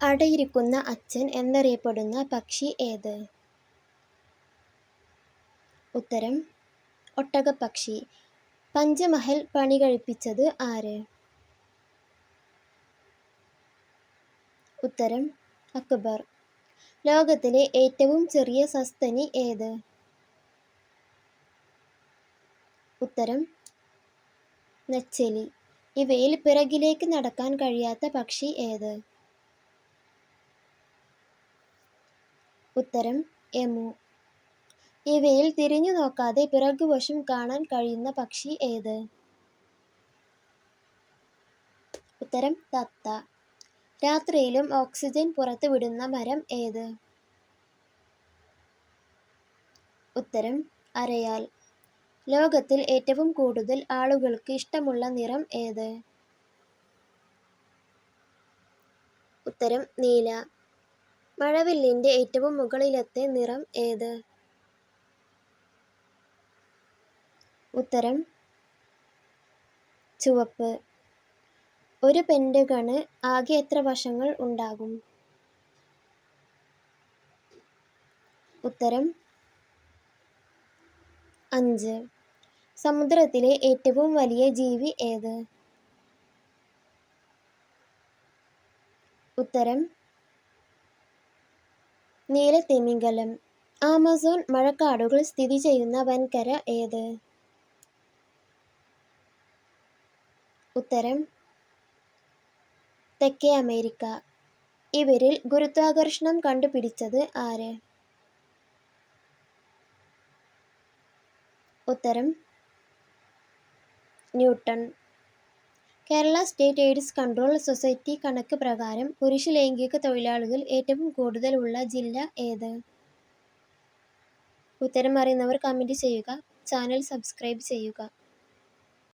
അടയിരിക്കുന്ന അച്ഛൻ എന്നറിയപ്പെടുന്ന പക്ഷി ഏത്? ഉത്തരം ഒട്ടകപ്പക്ഷി. പണി കഴിപ്പിച്ചത് ആര്? ഉത്തരം അക്ബർ. ലോകത്തിലെ ഏറ്റവും ചെറിയ സസ്തനി ഏത്? ഉത്തരം നച്ചലി. ഇവയിൽ പിറകിലേക്ക് നടക്കാൻ കഴിയാത്ത പക്ഷി ഏത്? ഉത്തരം എമു. ഇവയിൽ തിരിഞ്ഞു നോക്കാതെ പിറകുവശം കാണാൻ കഴിയുന്ന പക്ഷി ഏത്? ഉത്തരം തത്ത. രാത്രിയിലും ഓക്സിജൻ പുറത്തുവിടുന്ന മരം ഏത്? ഉത്തരം അരയാൽ. ലോകത്തിൽ ഏറ്റവും കൂടുതൽ ആളുകൾക്ക് ഇഷ്ടമുള്ള നിറം ഏത്? ഉത്തരം നീല. മഴവില്ലിന്റെ ഏറ്റവും മുകളിലത്തെ നിറം ഏത്? ഉത്തരം ചുവപ്പ്. ഒരു പെന്റഗണിന് ആകെ എത്ര വശങ്ങൾ ഉണ്ടാകും? ഉത്തരം അഞ്ച്. സമുദ്രത്തിലെ ഏറ്റവും വലിയ ജീവി ഏത്? ഉത്തരം നീലത്തിമിംഗലം. ആമസോൺ മഴക്കാടുകൾ സ്ഥിതി ചെയ്യുന്ന വൻകര ഏത്? ഉത്തരം തെക്കേ അമേരിക്ക. ഇവരിൽ ഗുരുത്വാകർഷണം കണ്ടുപിടിച്ചത് ആര്? ഉത്തരം Newton. Kerala state AIDS control society കണക്ക് പ്രകാരം പുരുഷ ലൈംഗിക തൊഴിലാളികൾ ഏറ്റവും കൂടുതലുള്ള ജില്ല ഏത്? ഉത്തരം അറിയുന്നവർ കമന്റ് ചെയ്യുക. ചാനൽ സബ്സ്ക്രൈബ് ചെയ്യുക.